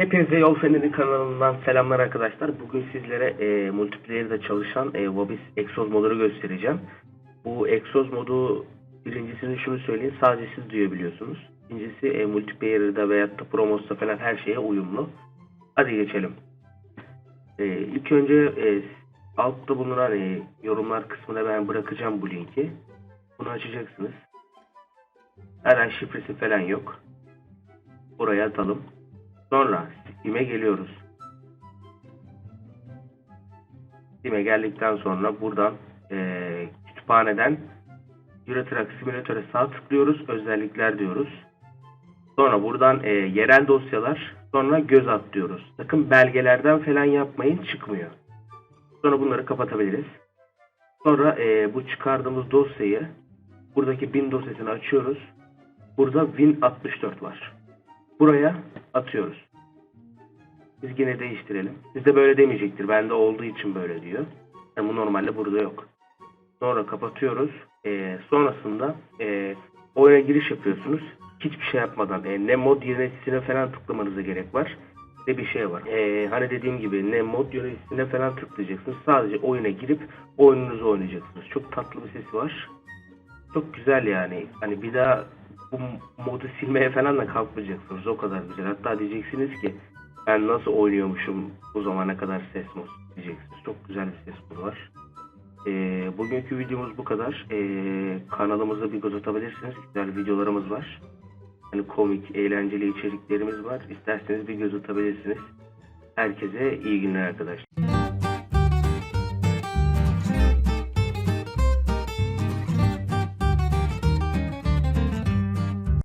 Hepinize Yol Feneri kanalından selamlar arkadaşlar. Bugün sizlere e, multiplayer'da çalışan e, Vobis Exos modunu göstereceğim. Bu Exos modu birincisini şunu söyleyeyim sadece siz duyabiliyorsunuz. İkincisi e, multiplayer'da veyahut da promos'ta falan her şeye uyumlu. Hadi geçelim. E, ilk önce e, altta bulunan e, yorumlar kısmına ben bırakacağım bu linki. Bunu açacaksınız. Herhangi şifresi falan yok. Buraya atalım. Sonra Steam'e geliyoruz. Steam'e geldikten sonra buradan eee, kütüphaneden Euro Truck Simulator'a sağ tıklıyoruz. Özellikler diyoruz. Sonra buradan eee, yerel dosyalar sonra göz at diyoruz. Sakın belgelerden falan yapmayın çıkmıyor. Sonra bunları kapatabiliriz. Sonra eee, bu çıkardığımız dosyayı buradaki bin dosyasını açıyoruz. Burada Win64 var. Buraya atıyoruz. Biz yine değiştirelim. Sizde böyle demeyecektir. Bende olduğu için böyle diyor. Yani bu normalde burada yok. Sonra kapatıyoruz. Ee, sonrasında e, oyuna giriş yapıyorsunuz. Hiçbir şey yapmadan e, ne mod yöneticisine falan tıklamanıza gerek var. Ne bir şey var. Ee, hani dediğim gibi ne mod yöneticisine falan tıklayacaksınız. Sadece oyuna girip oyununuzu oynayacaksınız. Çok tatlı bir sesi var. Çok güzel yani. Hani bir daha bu modu silmeye falan da kalkmayacaksınız. O kadar güzel. Hatta diyeceksiniz ki ben nasıl oynuyormuşum bu zamana kadar ses mod diyeceksiniz. Çok güzel bir ses modu var. Ee, bugünkü videomuz bu kadar. Ee, kanalımıza bir göz atabilirsiniz. Güzel videolarımız var. Hani komik, eğlenceli içeriklerimiz var. İsterseniz bir göz atabilirsiniz. Herkese iyi günler arkadaşlar.